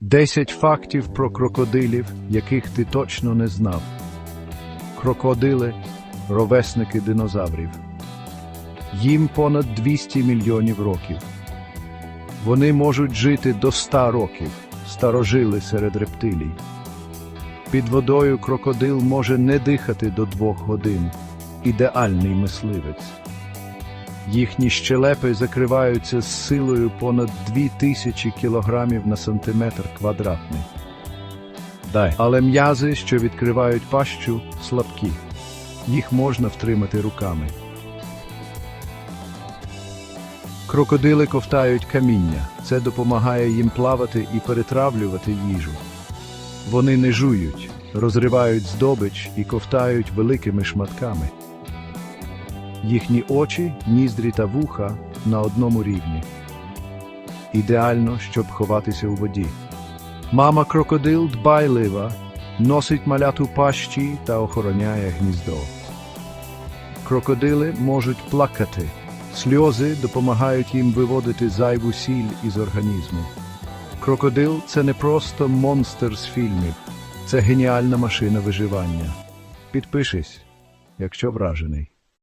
10 фактів про крокодилів, яких ти точно не знав. Крокодили ровесники динозаврів. Їм понад 200 мільйонів років. Вони можуть жити до 100 років, старожили серед рептилій. Під водою крокодил може не дихати до двох годин. Ідеальний мисливець. Їхні щелепи закриваються з силою понад 2000 кілограмів на сантиметр квадратний. Дай. Але м'язи, що відкривають пащу, слабкі. Їх можна втримати руками. Крокодили ковтають каміння. Це допомагає їм плавати і перетравлювати їжу. Вони не жують, розривають здобич і ковтають великими шматками. Їхні очі, ніздрі та вуха на одному рівні. Ідеально, щоб ховатися у воді. Мама крокодил дбайлива, носить маляту пащі та охороняє гніздо. Крокодили можуть плакати. Сльози допомагають їм виводити зайву сіль із організму. Крокодил це не просто монстр з фільмів, це геніальна машина виживання. Підпишись, якщо вражений.